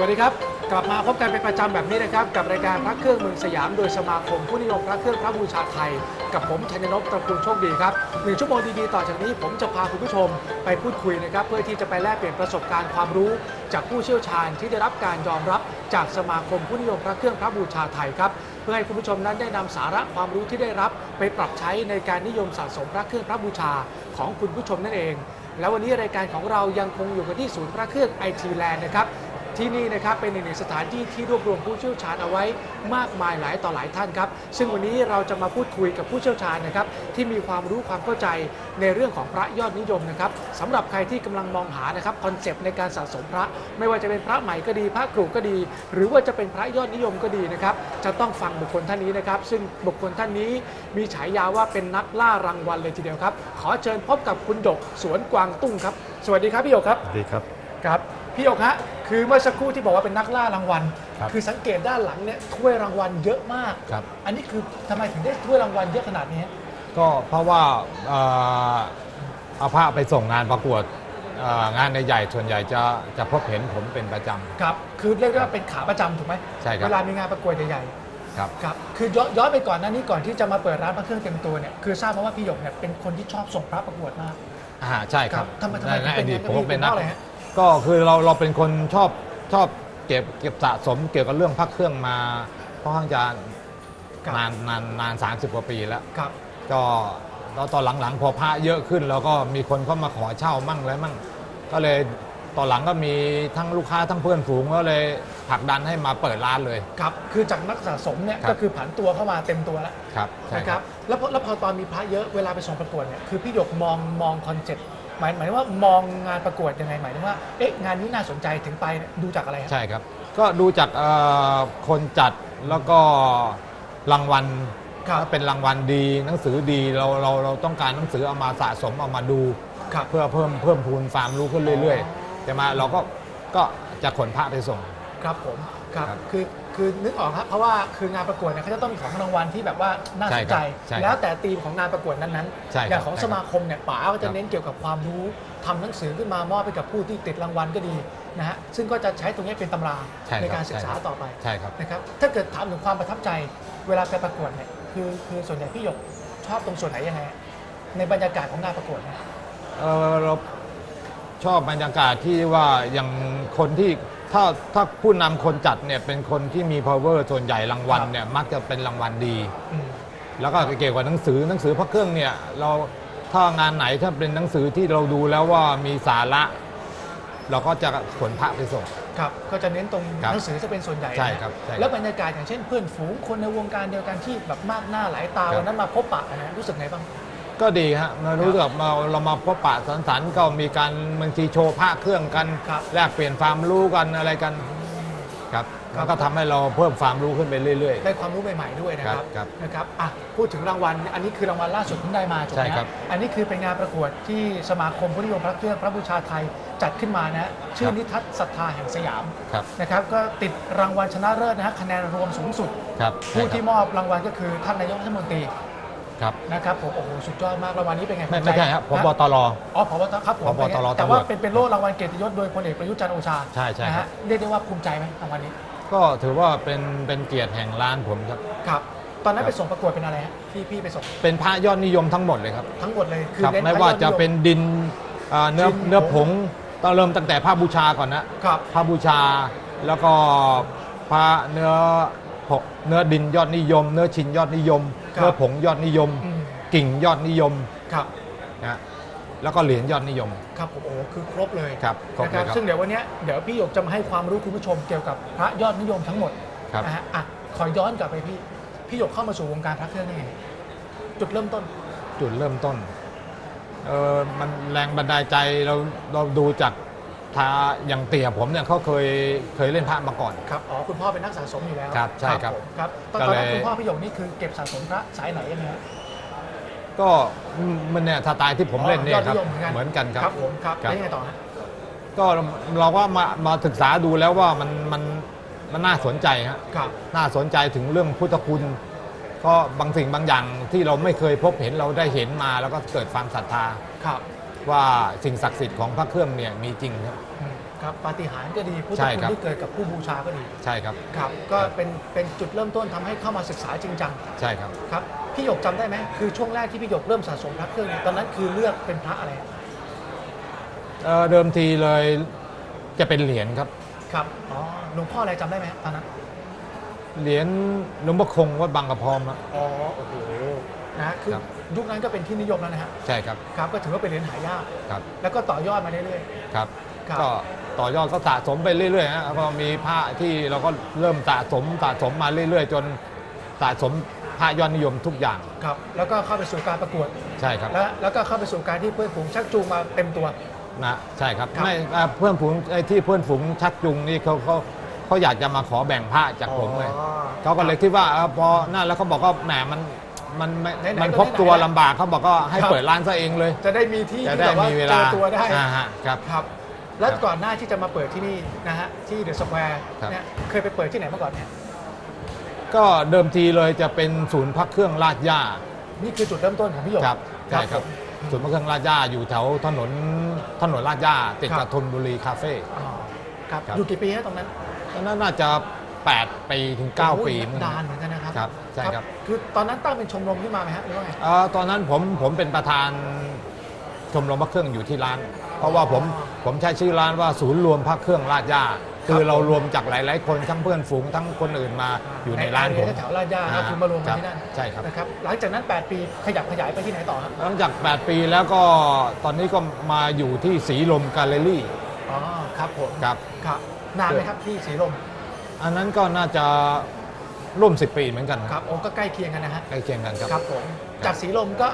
วัสดีครับ กลับมาพบกันเป็นประจำแบบนี้นะครับ กับรายการพระเครื่องเมืองสยามโดยสมาคมผู้นิยมพระเครื่องพระบูชาไทย กับผมชัยนพตระกูลโชคดีครับหนึ่งชั่วโมงดีๆต่อจากนี้ผมจะพาคุณผู้ชมไปพูดคุยนะครับ เพื่อที่จะไปแลกเปลี่ยนประสบการณ์ความรู้ จากผู้เชี่ยวชาญที่ได้รับการยอมรับจากสมาคมผู้นิยมพระเครื่องพระบูชาไทยครับเพื่อให้คุณผู้ชมนั้นได้นำสาระความรู้ที่ได้รับ ไปปรับใช้ในการนิยมสะสมพระเครื่องพระบูชาของคุณผู้ชมนั่นเอง แล้ววันนี้รายการของเรายังคงอยู่กันที่ศูนย์พระเครื่องไอทีแลนด์นะครับ ที่นี่นะครับเป็นอีกหนึ่งสถานที่ที่รวบรวมผู้เชี่ยวชาญเอาไว้มากมายหลายต่อหลายท่านครับ ซึ่งวันนี้เราจะมาพูดคุยกับผู้เชี่ยวชาญนะครับที่มีความรู้ความเข้าใจในเรื่องของพระยอดนิยมนะครับสำหรับใครที่กำลังมองหานะครับคอนเซปต์ในการสะสมพระ ไม่ว่าจะเป็นพระใหม่ก็ดีพระกรุก็ดี หรือว่าจะเป็นพระยอดนิยมก็ดีนะครับจะต้องฟังบุคคลท่านนี้นะครับซึ่งบุคคลท่านนี้มีฉายาว่าเป็นนักล่ารางวัลเลยทีเดียวครับขอเชิญพบกับคุณดกสวนกวางตุ้งครับ สวัสดีครับพี่หยกครับสวัสดีครับครับ พี่หยกฮะคือเมื่อสักครู่ที่บอกว่าเป็นนักล่ารางวัลครับอสังเกตด้านหลังเนี่ยถ้วยรางวัลเยอะมาก ครับ อันนี้คือทำไมถึงได้ถ้วยรางวัลเยอะขนาดนี้ ก็เพราะว่าเอ่อเอาผ้าไปส่งงานประกวดเอ่องานใหญ่ๆส่วนใหญ่จะจะพบเห็นผมเป็นประจ ครับ คือเรียกได้ว่าเป็นขาประจำถูกไหมใช่ครับเวลามีงานประกวดใหญ่ำครับ ๆครับ คือย้อนย้อนไปก่อนหน้านี้ก่อนที่จะมาเปิดร้านพระเครื่องเต็มตัวเนี่ย คือทราบมาว่าพี่หยกเนี่ยเป็นคนที่ชอบส่งพระประกวดมาก อ่าใช่ครับทำไมทำไมในถึงในเป็นอดีตอย่างนั้นผมก็เป็นนักเพราะอะไรฮะ ก็คือเราเราเป็นคนชอบชอบเก็บเก็บสะสมเกี่ยวกับเรื่องพระเครื่องมาค่อนข้างจะครับ นานนานนานสามสิบกว่าปีแล้ว ครับ ก็แล้วตอนหลังๆ พอพระเยอะขึ้น แล้วก็มีคนเข้ามาขอเช่ามั่งอะไรมั่ง ก็เลยตอนหลังก็มีทั้งลูกค้าทั้งเพื่อนฝูงก็เลยผลักดันให้มาเปิดร้านเลย ครับ คือจากนักสะสมเนี่ยครับ ก็คือผันตัวเข้ามาเต็มตัวแล้วครับใช่ นะคครัรับบแล้วพอแล้วพอตอนมีพระเยอะเวลาไปส่งประกวดเนี่ย คือพี่หยกมองมองคอนเซ็ปต์ หมายหมายถึงว่ามองงานประกวดยังไงหมายถึงว่าเอ๊ะงานนี้น่าสนใจถึงไปเนี่ยดูจากอะไรครับ ใช่ครับ ก็ดูจากเอ่อคนจัดแล้วก็รางวัลครับ ถ้าเป็นรางวัลดีหนังสือดีเราเราเราต้องการหนังสือเอามาสะสมเอามาดู ครับ เพื่อเพิ่มเพิ่มพูนความรู้ขึ้นเรื่อยๆแต่มาเราก็ก็จะขนพระไปส่ง ครับผมครับครับคือคือนึกออกครับเพราะว่าคืองานประกวดเนี่ยเขาจะต้องมีของรางวัลที่แบบว่าน่าสนใจ ใช่ครับแล้วแต่ธีมของงานประกวดนั้นใช่ครับๆอย่างของใช่สครับมาคมเนี่ยป๋าก็จะครับเน้นเกี่ยวกับความรู้ทำหนังสือขึ้นมามอบให้กับผู้ที่ติดรางวัลก็ดีนะฮะซึ่งก็จะใช้ตรงนี้เป็นตำราใช่ครับในการศึกษาใช่ครับ ต่อไป ใช่ครับ นะครับถ้าเกิดถามถึงความประทับใจเวลาไปประกวดเนี่ยคือคือส่วนใหญ่พี่หยกชอบตรงส่วนไหนยังไงฮะในบรรยากาศของงานประกวดเนี่ยเอ่อเราชอบบรรยากาศที่ว่าอย่างคนที่ ถ้าถ้าผู้นำคนจัดเนี่ยเป็นคนที่มี power ส่วนใหญ่รางวัลเนี่ยมักจะเป็นรางวัลดี อืม แล้วก็เกี่ยวกับหนังสือหนังสือพระเครื่องเนี่ยเราถ้างานไหนถ้าเป็นหนังสือที่เราดูแล้วว่ามีสาระ เราก็จะขนพระไปส่ง ครับ ก็จะเน้นตรงครับหนังสือจะเป็นส่วนใหญ่ใช่นะครับใช่ครับ แล้วบรรยากาศอย่างเช่นเพื่อนฝูงคนในวงการเดียวกันที่แบบมากหน้าหลายตาครับวันนั้นมาพบปะกันนะรู้สึกไงบ้าง ก็ดีฮะมารู้สึกมาเรามาพบปะสังสรรค์ก็มีการบางทีโชว์พระเครื่องกัน ครับแลกเปลี่ยนความรู้กันอะไรกันครับครับ แล้วก็ทำให้เราเพิ่มความรู้ขึ้นไปเรื่อย ได้ความรู้ใหม่ๆด้วยนะครับครับนะครับอะพูดถึงรางวัล อันนี้คือรางวัลล่าสุดเพิ่งได้มาถูกไหมใช่ครับ อันนี้คือเป็นงานประกวดที่สมาคมผู้นิยมพระเครื่องพระบูชาไทยจัดขึ้นมานะชื่อนิทัศน์ศรัทธาแห่งสยามๆ ครับนะครับ ก็ติดรางวัลชนะเลิศนะฮะคะแนนรวมสูงสุด ครับผู้ใช่ที่ครับมอบรางวัลก็คือท่านนายกรัฐมนตรี ครับ นะครับผมโอ้โหสุดยอดมากรางวัลนี้เป็นไงไม่ภูไม่ใช่ครับพบตร อ๋อพบตครับผมผบตรแต่ว่าตำรวจเป็นเป็นโล่รางวัลเกียรติยศโดยพลเอกประยุทธ์จันทร์โอชาใช่ใช่นะครัฮะบ เรียกได้ว่าภูมิใจไหมรางวัลนี้ก็ถือว่าเป็นเป็นเกียรติแห่งร้านผมครับ ครับ ตอนนั้นครับไปส่งประกวดเป็นอะไรฮะที่พี่ไปส่งเป็นพระยอดนิยมทั้งหมดเลยครับทั้งหมดเลยคือครับ เน้นไม่ว่าพรยอดจะยมเป็นดินอ่าเนื้อดินเนื้อผผงงต้องเริ่มตั้งแต่ผ้าบูชาก่อนนะ ครับผ้าบูชาแล้วก็พระเนื้อผงเนื้อดินยอดนิยม เนื้อชินยอดนิยม ครับ เนื้อผงยอดนิยม อืมกิ่งยอดนิยมครับนะแล้วก็เหรียญยอดนิยม ครับผมโอ้โหคือครบเลยครับครบนะเลยครับซึ่งเดี๋ยววันเนี้ยเดี๋ยวพี่หยกจะมาให้ความรู้คุณผู้ชมเกี่ยวกับพระยอดนิยมทั้งหมดครับ นะฮะอะขอย้อนกลับไปพี่พี่หยกเข้ามาสู่วงการพระเครื่องนี่ไงจุดเริ่มต้น จุดเริ่มต้นเออมันแรงบันดาลใจเราเราดูจาก ทาอย่างเตี่ยผมเนี่ยเขาเคยเคยเล่นพระมาก่อน ครับอ๋อคุณพ่อเป็นนักสะสมอยู่แล้วครับใช่ครับผมครับตอนก็ตอนเลยนั้นคุณพ่อพี่หยกนี่คือเก็บสะสมพระสายไหนยังไงฮะก็มันเนี่ยสไตล์ที่ผมเล่นเนี่ยอ๋อยอดครับนิยมเหมือนกันเหมือนกันครับ ครับผมครับครับ แล้วยังไงต่อฮะก็เราก็มามาศึกษาดูแล้วว่ามันมันมันน่าสนใจฮะครับน่าสนใจถึงเรื่องพุทธคุณ ก็บางสิ่งบางอย่างที่เราไม่เคยพบเห็นเราได้เห็นมาแล้วก็เกิดความศรัทธา ครับ ว่าสิ่งศักดิ์สิทธิ์ของพระเครื่องเนี่ยมีจริงครับอืมครับปาฏิหาริย์ก็ดีพุทธใช่คุณครับ ที่เกิดกับผู้บูชาก็ดีใช่ครับ ครับก็ครับเป็นเป็นจุดเริ่มต้นทำให้เข้ามาศึกษาจริงจังใช่ครับ ครับพี่หยกจำได้ไหมคือช่วงแรกที่พี่หยกเริ่มสะสมพระเครื่องเนี่ยตอนนั้นคือเลือกเป็นพระอะไรเอ่อเดิมทีเลยจะเป็นเหรียญครับ ครับอ๋อหลวงพ่ออะไรจำได้ไหมตอนนั้นเหรียญหลวงพ่อคงวัดบางกระพรอมอะ อ๋อโอ้โหนะฮะคือครับ ยุคนั้นก็เป็นที่นิยมแล้วนะฮะใช่ครับครับก็ถือว่าเป็นเหรียญหายากครับแล้วก็ต่อยอดมาเรื่อยครับครับก็ต่อยอดก็สะสมไปเรื่อยๆฮะแล้วก็มีผ้าที่เราก็เริ่มสะสมสะสมมาเรื่อยๆ จนสะสมผ้ายอดนิยมทุกอย่างๆครับแล้วก็เข้าไปสู่การประกวดใช่ครับแล้วแล้วก็เข้าไปสู่การที่เพื่อนฝูงชักจูงมาเต็มตัว นะใช่ครับครับ ไม่อ่าเพื่อนฝูงไอ้ที่เพื่อนฝูงชักจุงนี่เขาเขาเขาอยากจะมาขอแบ่งผ้าจากผมเลย อ๋อ เขาก็เลยคิดว่าเออพอนั่นแล้วเขาบอกว่าแหมมัน มันไม่ไหนๆมันก็พบตัวไหนๆลำบากเขาบอกก็ให้ครับ เปิดร้านซะเองเลย จะได้มีที่จะที่ได้แบบว่ามีเวเจลาอตัวได้อ่าฮะครับ ครับ แล้วครับก่อนหน้าที่จะมาเปิดที่นี่นะฮะที่เดอะสแควร์ครับ เนี่ยเคยไปเปิดที่ไหนมาก่อนเนี่ยก็เดิมทีเลยจะเป็นศูนย์พักเครื่องลาดย่านี่คือจุดเริ่มต้นของพี่หยก ครับใช่ครับผมศูนย์พักเครื่องลาดย่าอยู่แถวถนนถนนลาดย่าติดครักับ บธนบุรีคาเฟ่ อ๋อครับครับ อยู่กี่ปีฮะตรงนั้นตอนนั้นน่าจะ 8 ปีถึง 9 ปีโอ้โหเหมือนกันนานเหมือนกันนะ ครับครับใช่ครับ คือตอนนั้นตั้งเป็นชมรมขึ้นมาไหมฮะหรือว่าไง เอ่อตอนนั้นผมผมเป็นประธานชมรมพระเครื่องอยู่ที่ร้าน เพราะว่าผมผมใช้ชื่อร้านว่าศูนย์รวมพระเครื่องลาดย่าคือเรารวมจากหลาย ๆ คนทั้งเพื่อนฝูงทั้งคนอื่นมาอยู่ในร้านผมแถวลาดย่าครับคือมารวมกันที่นั่นใช่ครับนะครับ หลังจากนั้น 8 ปีขยับขยายไปที่ไหนต่อครับหลังจาก 8 ปีแล้วก็ตอนนี้ก็มาอยู่ที่สีลมแกลเลอรี่อ๋อครับผมครับครับนานไหมครับที่สีลม อันนั้นก็น่าจะ ร่วม 10 ปีเหมือนกันครับโอ้ก็ใกล้เคียงกันนะฮะใกล้เคียงกันครับครับผมจากสีลมก็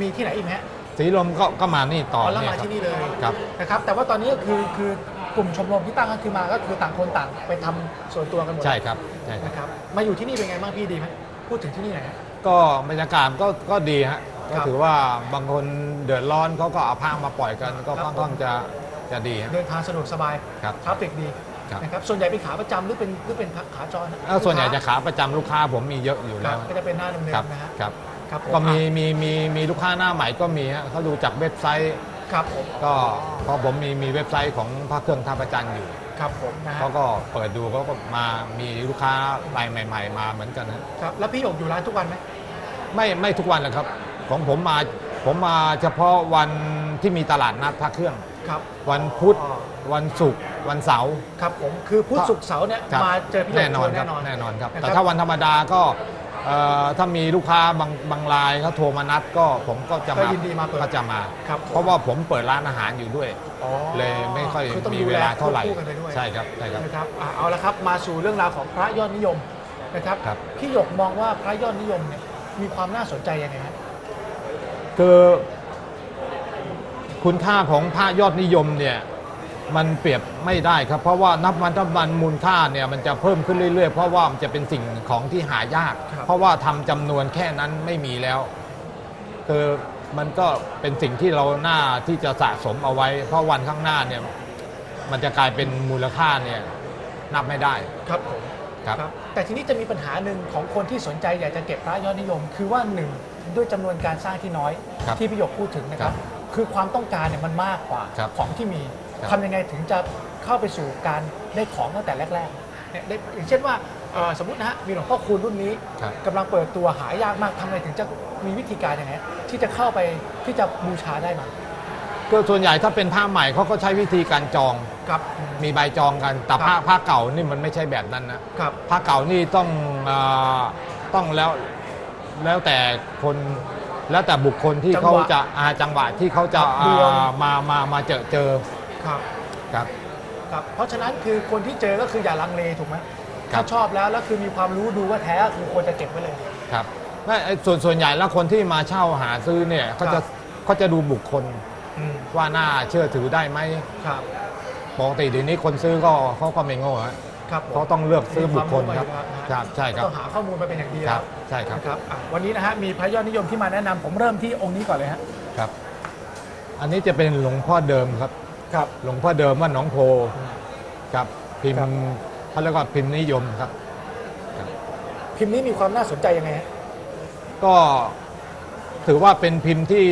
มีที่ไหนอีกไหมฮะสีลมก็ก็มานี่ต่ออ๋อแล้วเนี่ยมาครับที่นี่เลยครับ นะครับ แต่ว่าตอนนี้ก็คือคือกลุ่มชมรมที่ตั้งก็คือมาก็คือต่างคนต่างไปทำส่วนตัวกันหมดใช่ครับใช่ครับ นะครับมาอยู่ที่นี่เป็นไงบ้างพี่ดีไหมพูดถึงที่นี่หน่อยฮะ ก็บรรยากาศก็ก็ดีฮะก็ครับถือว่าบางคนเดือดร้อนเขาก็เอาผ้ามาปล่อยกัน ก็ครับค่อนข้างจะจะดีฮะเดินทางสะดวกสบายครับ ทราฟฟิกดี ครับ นะครับส่วนใหญ่เป็นขาประจำหรือเป็นหรือเป็นขาจรฮแล้วส่วนใหญ่จะขาประจำลูกค้าผมมีเยอะอยู่คแล้รับวก็จะเป็นหน้าเดิมครับๆนะฮะครับ ครับผก็มีมีมีมีลูกค้าหน้าใหม่ก็มีฮะเขาดูจากเว็บไซต์ ครับผมก็เพราะผมมีมีเว็บไซต์ของพระเครื่องท่าประจันอยู่ครับผมนะฮะเขาก็เปิดดูเขาก็มามีลูกค้ารายใหม่ ๆ มาเหมือนกันฮะครับแล้วพี่หยกอยู่ร้านทุกวันไหม ไม่ไม่ทุกวันแหละครับ ของผมมา ผมมาเฉพาะวันที่มีตลาดนัดพระเครื่อง ครับ วันพุธ อ๋อ วันศุกร์วันเสาร์ครับผมคือพุธศุกร์เสาร์เนี่ยครับมาเจอพี่หยกแน่นอนเจครับแน่นอนแน่นอนครับะแต่ถ้าวันธรรมดาก็เอ่อถ้ามีลูกค้าบางบางรายเขาโทรมานัดก็ผมก็จะก็มายินดีมาเปิดก็จะมา ครับเพราะว่าผมเปิดร้านอาหารอยู่ด้วย อ๋อเลยไม่ค่อยคือต้องมีดูเวแลาเท่าไหร่ควบคู่กันไปด้วย ใช่ครับใช่ครับ นะครับอะเอาละครับมาสู่เรื่องราวของพระยอดนิยมนะครับครับ พี่หยกมองว่าพระยอดนิยมเนี่ยมีความน่าสนใจยังไงฮะ คือคุณค่าของพระยอดนิยมเนี่ยมันเปรียบไม่ได้ครับ เพราะว่านับวันนับวันมูลค่าเนี่ยมันจะเพิ่มขึ้นเรื่อยๆ เพราะว่ามันจะเป็นสิ่งของที่หายาก เพราะว่าทำจำนวนแค่นั้นไม่มีแล้ว คือมันก็เป็นสิ่งที่เราหน้าที่จะสะสมเอาไว้ เพราะวันข้างหน้าเนี่ยมันจะกลายเป็นมูลค่าเนี่ยนับไม่ได้ครับผม ครับ แต่ทีนี้จะมีปัญหาหนึ่งของคนที่สนใจอยากจะเก็บพระยอดนิยม คือว่าหนึ่งด้วยจำนวนการสร้างที่น้อยครับที่พี่หยกพูดถึงนะครับ คือความต้องการเนี่ยมันมากกว่าครับของที่มีครับ ทำยังไงถึงจะเข้าไปสู่การได้ของตั้งแต่แรกๆเนี่ยได้อย่างเช่นว่าเอ่อสมมตินะฮะมีหลวงพ่อคูณรุ่นนี้ครับ กำลังเปิดตัวหายากมากทำไงถึงจะมีวิธีการยังไงที่จะเข้าไปที่จะบูชาได้มา ก็ส่วนใหญ่ถ้าเป็นผ้าใหม่เขาก็ใช้วิธีการจองครับ มีใบจองกัน แต่ครัผ้าบผ้าเก่านี่มันไม่ใช่แบบนั้นนะ ครับ ผ้าเก่านี่ต้องเออต้องแล้วแล้วแต่คนแล้วแต่บุคคลที่จังหวะเขาจะอาจังหวะที่เขาจะดวง อ่ามามามาเจอเจอครับ ครับ ครับ เพราะฉะนั้นคือคนที่เจอก็คืออย่าลังเลถูกไหมครับ ถ้าชอบแล้วแล้วคือมีความรู้ดูว่าแท้ก็คือควรจะเก็บไว้เลย ครับไม่ไอ้ส่วนส่วนใหญ่แล้วคนที่มาเช่าหาซื้อเนี่ยเขาครัจะบเขาจะดูบุคคลอืม ว่าน่าเชื่อถือได้ไหมครับปกติเดี๋ยวนี้คนซื้อก็เขาก็ไม่โง่ฮะครับผมเขาต้องเลือกซื้อบุคคลครับมีวามรู้มาอยู่แล้วนะฮะครับใช่ครับ ต้องหาข้อมูลมาเป็นอย่างดีคแล้รัวบใช่ครับ นะครับอะวันนี้นะฮะมีพระยอดนิยมที่มาแนะนำผมเริ่มที่องค์นี้ก่อนเลยฮะครับ อันนี้จะเป็นหลวงพ่อเดิมครับ ครับ หลวงพ่อเดิมว่าหนองโพครับพิมครับพ์เขาเรียกว่าพิมพ์นิยมครับ พิมพ์นี้มีความน่าสนใจยังไงฮะก็ถือว่าเป็นพิมพ์ที่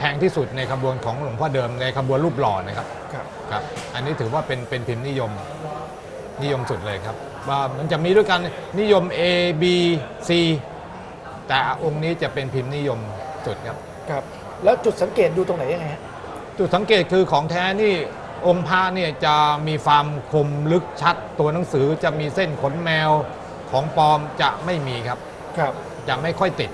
แพงที่สุดในขบวนของหลวงพ่อเดิมในขบวนรูปหล่อนะครับครับ ครับ อันนี้ถือว่าเป็นเป็นพิมพ์นิยมนิยมสุดเลยครับ ว่ามันจะมีด้วยกันนิยม A B C แต่องค์นี้จะเป็นพิมพ์นิยมสุดครับ ครับ แล้วจุดสังเกตดูตรงไหนยังไงฮะจุดสังเกตคือของแท้นี่องค์พระเนี่ยจะมีความคมลึกชัด ตัวหนังสือจะมีเส้นขนแมวของปลอมจะไม่มีครับ ครับ จะไม่ค่อยติด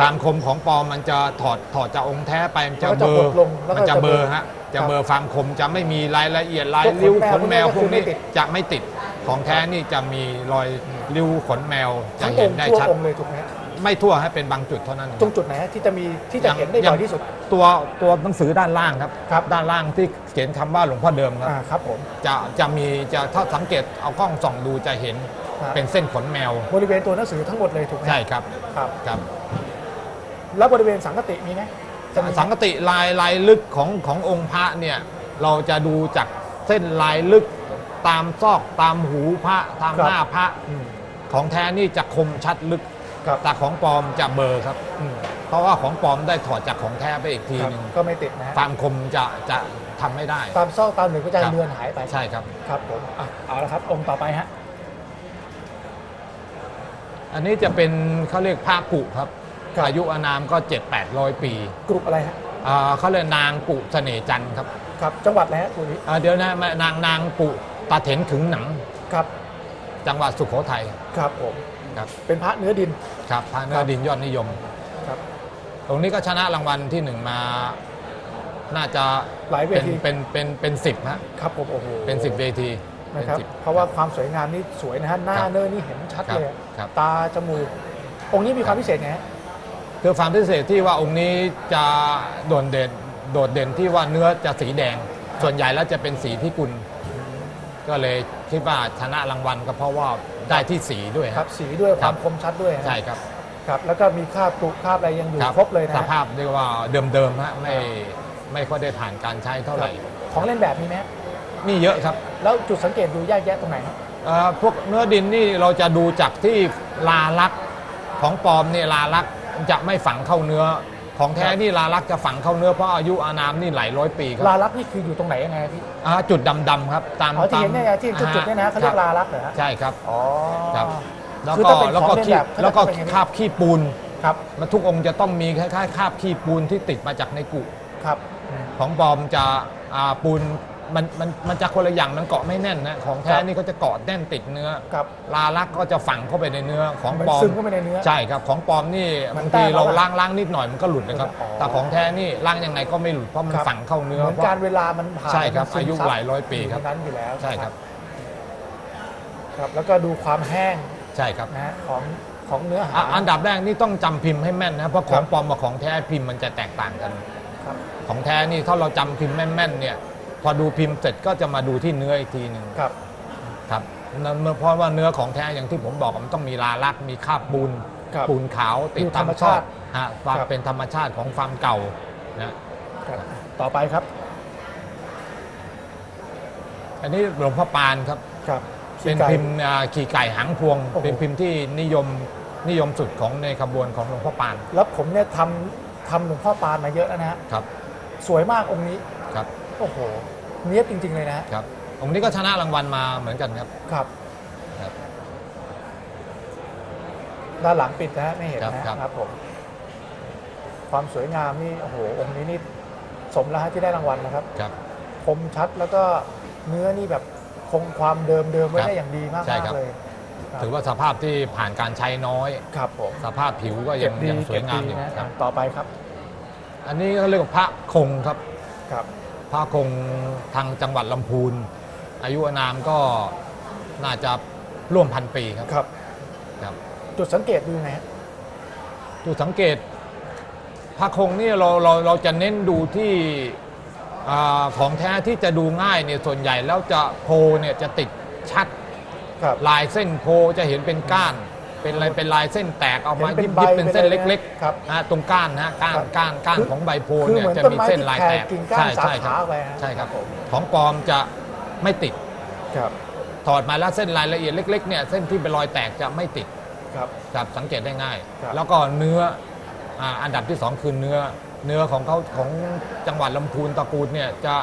ความคมของปลอมมันจะถอดถอดจากองค์แท้ไปมันจะแล้วก็เบจะอหร์ดลงแล้วก็มันจะจะเบอร์เบลอฮะจะครับเบอร์ความคมจะไม่มีรายละเอียดลายพวกขนริ้วแมวขนแมวพพววกกนี้นี้ก็คือไม่ติด จะไม่ติดของแท้นี่จะมีรอยริ้วขนแมวจะทั้งอเห็งนค์ได้ทั่วชัด องค์เลยถูกไหมฮะไม่ทั่วให้เป็นบางจุดเท่านั้นตรงจุดไหนฮะที่จะมีที่จะเห็นได้บ่อยที่สุด ตัวตัวหนังสือด้านล่างครับครับ ด้านล่างที่เขียนคำว่าหลวงพ่อเดิมครับ อ่าครับผม จะจะมีจะถ้าสังเกตเอากล้องส่องดูจะเห็นครับ เป็นเส้นขนแมว บริเวณตัวหนังสือทั้งหมดเลยถูกไหมฮะใช่ครับครับ ครับ แล้วบริเวณสังกติมีไหมจะมีไหมสังกติลายลายลึกของขององค์พระเนี่ยเราจะดูจากเส้นลายลึกตามซอกตามหูพระตามหน้าพระอืม ของแท้นี่จะคมชัดลึกครับ แต่ของปลอมจะเบลอร์ครับ อืมเพราะว่าของปลอมได้ถอดจากของแท้ไปอีกทีครับหนึ่งก็ไม่ติดนะฮะความคมจะจะทำไม่ได้ ตามซอกตามหนึ่งก็จะครับ เลือนหายไปใช่ครับ ครับผมอะเอาละครับองค์ต่อไปฮะอันนี้จะเป็นเขาเรียกพระกุครับ ครับ อายุอานามก็ 7 8 0 0 ปีกลุ่มอะไรฮะอ่าเขาเรียกนางกุเสน่ห์จันทร์ครับครับจังหวัดอะไรฮะตัวนี้อ่าเดี๋ยวนะแม่นางนางกุตาเถนขึงหนัง ครับจังหวัดสุโขทัยครับผมครับเป็นพระเนื้อดิน ครับพระเนื้ครัอบดินยอดนิยม ครับ ตรงนี้ก็ชนะรางวัลที่หนึ่งมา น่าจะหลายเวเป็นทีเป็นเป็นเป็นสิบฮะครับผมโอ้โหเป็นสิบเวทีนะเป็นครับสิบเพราะว่าความสวยงามนี่สวยนะฮะหน้าครับเนื้อนี่เห็นชัดครับเลยอะครับ ตาจมูกองค์นี้มีความพิเศษไงฮะ คือความพิเศษที่ว่าองค์นี้จะโดดเด่นโดดเด่นที่ว่าเนื้อจะสีแดง ส่วนใหญ่แล้วจะเป็นสีพิกุล ก็เลยคิดว่าชนะรางวัลก็เพราะว่าได้ที่สีด้วยคครัรับบสีด้วยคครัวาบมคมชัดด้วยฮะใช่ครับครับแล้วก็มีคราบกรุคราบอะไรยังอยู่ครบเลยนะสฮะภาพเรียกว่าเดิมๆฮะไม่ไม่ค่อยได้ผ่านการใช้เท่าไหร่ ของเล่นแบบมีไหมฮะนี่เยอะครับ แล้วจุดสังเกตดูแยกแยะตรงไหนครับเอ่อพวกเนื้อดินนี่เราจะดูจากที่ลาลักษณ์ของปลอมนี่ลาลักษณ์ จะไม่ฝังเข้าเนื้อ ของแท้นี่ลาลักษณ์จะฝังเข้าเนื้อเพราะอายุอานามนี่หลายร้อยปีครับลาลักษณ์นี่คืออยู่ตรงไหนยังไงพี่อ่าจุดดำๆครับตามอ๋อที่ตามเห็นเนี่ยที่จุดๆเนี่ยนะเขาเรียกคลาบลักษณ์เหรอฮะใช่ครับอ๋อครับแล้วคือก็ถ้าเป็นแล้วขก็องเล่นขี้แบบแล้วก็เขาจะเป็นอย่างนี้คราบขี้ปูนครับมันทุกองค์จะต้องมีคล้ายๆคราบขี้ปูนที่ติดมาจากในกุครับอืมของปลอมจะอ่าปูน มันมันมันจะคนละอย่างมันเกาะไม่แน่นนะของแท้ครับนี่ก็จะเกาะแน่นติดเนื้อครับลาลักก็จะฝังเข้าไปในเนื้อของมันปลอมซึมเข้าไปในเนื้อใช่ครับของปลอมนี่มันบางแต้ทีมเราเอาละล้างล้างนิดหน่อยมันก็หลุดนะครับ อ๋อ แต่ของแท้นี่ล้างยังไงก็ไม่หลุดเพราะมันครับฝังเข้าเนื้อ เหมือนเพราะการเวลามันผ่านใช่ครับมันซึมอายุซับหลายร้อยปีครับยู่ในนั้นอยู่แล้วใช่ครับครับ แล้วก็ดูความแห้งใช่ครับนะฮะของของเนื้อหา อะอันดับแรกนี่ต้องจำพิมพ์ให้แม่นนะเพราะขครัองบ ปลอมกับของแท้พิมพ์มันจะแตกต่างกัน ครับ ของแท้นี่ถ้าเราจำพิมพ์แม่นๆเนี่ย พอดูพิมพ์เสร็จก็จะมาดูที่เนื้ออีกทีหนึ่งครับ ครับนั่นเพราะว่าเนื้อของแท้อย่างที่ผมบอกมันต้องมีลาลักษณ์มีคราบปูนครับปูนขาวติดอยู่ธตารมรมชอชาบติฮะความครับ เป็นธรรมชาติของฟาร์มเก่านะ ครับ ต่อไปครับอันนี้หลวงพ่อปานครับ ครับเป็นขี้ไก่ พิมพ์อ่าขี่ไก่หางพวง โอ้โห เป็นพิมพ์ที่นิยมนิยมสุดของในขบวนของหลวงพ่อปานแล้วผมเนี่ยทำทำหลวงพ่อปานมาเยอะแล้วนะฮะครับสวยมากองค์นี้ ครับ โอ้โหเนี้ยบจริง ๆ เลยนะฮะครับองค์นี้ก็ชนะรางวัลมาเหมือนกันครับ ครับ ครับ ด้านหลังปิดนะฮะไม่เห็นครับนะครับ ครับผม ความสวยงามนี่โอ้โหองค์นี้นี่สมแล้วฮะที่ได้รางวัลนะครับ ครับ คมชัดแล้วก็เนื้อนี่แบบคงความเดิมเดิมๆไว้ครับได้อย่างดีมากใช่มากครับเลย ครับ ถือว่าสภาพที่ผ่านการใช้น้อย ครับผมสภาพผิวก็เก็ยับงดียังสวยงามเก็บอยู่ดีนะครับครับต่อไปครับ อันนี้เขาเรียกว่าพระคงครับ ครับ พระคงทางจังหวัดลำพูน อายุอานามก็น่าจะร่วมพันปีครับครับ ครับจุดสังเกตดูยังไงฮะจุดสังเกตพระคงนี่เราเราเราจะเน้นดูที่อาของแท้ที่จะดูง่ายเนี่ยส่วนใหญ่แล้วจะโพเนี่ยจะติดชัด ครับ ลายเส้นโพจะเห็นเป็นก้าน เป็นอะไรเป็นลายเส้นแตกเอามาเห็นเป็นยิบใบยิบเป็นเส้นเป็นอะไรเล็กครับๆนะตรงก้านนะก้านครับก้านก้านคือของใบโพคือเนี่ยเหมือนจะต้นมีไม้เส้นที่ลายแผ่แตกกิ่งก้านใช่สาใช่คขารับไปฮะ ใช่ครับผมของปลอมจะไม่ติด ครับ ถอดมาแล้วเส้นรายละเอียดเล็กๆเนี่ยเส้นที่เป็นรอยแตกจะไม่ติดครับ ครับสังเกตได้ง่าย ครับแล้วก็เนื้ออ่าอันดับที่สองคือเนื้อ เนื้อของเขาของจังหวัดลำพูนตระกูลเนี่ยจะ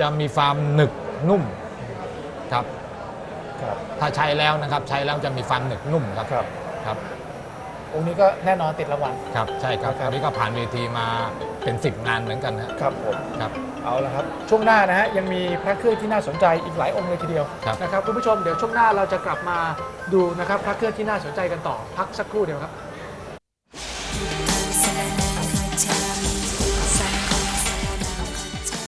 จะมีความหนึบนุ่มครับ ครับถ้าใช้แล้วนะครับใช้แล้วจะมีความหนึบนุ่มครับครับ ครับองค์นี้ก็แน่นอนติดรางวัล ครับใช่ครับครับ อันนี้ก็ผ่านเวทีมาเป็น10งานเหมือนกันนะครับผม ครับ เอาละครับ ช่วงหน้านะฮะยังมีพระเครื่องที่น่าสนใจอีกหลายองค์เลยทีเดียวครับ นะครับคุณผู้ชมเดี๋ยวช่วงหน้าเราจะกลับมาดูนะครับพระเครื่องที่น่าสนใจกันต่อพักสักครู่เดียวครับ